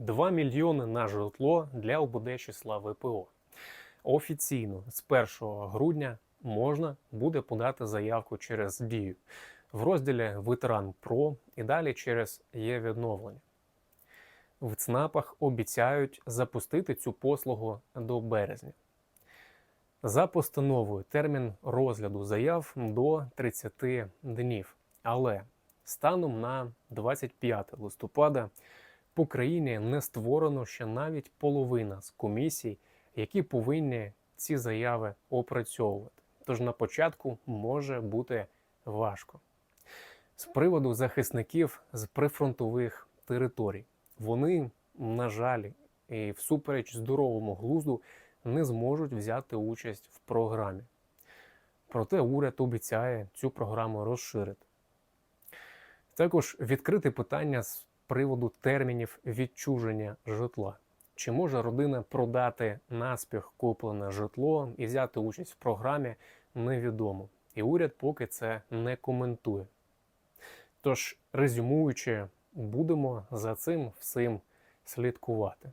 2 мільйони на житло для ОБД числа ВПО. Офіційно з 1 грудня можна буде подати заявку через дію в розділі Ветеран ПРО і далі через є відновлення. В ЦНАПах обіцяють запустити цю послугу до березня. За постановою термін розгляду заяв до 30 днів. Але станом на 25 листопада по країні не створено ще навіть половина з комісій, які повинні ці заяви опрацьовувати. Тож на початку може бути важко. З приводу захисників з прифронтових територій, вони, на жаль, і всупереч здоровому глузду не зможуть взяти участь в програмі. Проте уряд обіцяє цю програму розширити. Також відкрите питання з приводу термінів відчуження житла. Чи може родина продати наспіх куплене житло і взяти участь в програмі, невідомо. І уряд поки це не коментує. Тож, резюмуючи, будемо за цим всім слідкувати.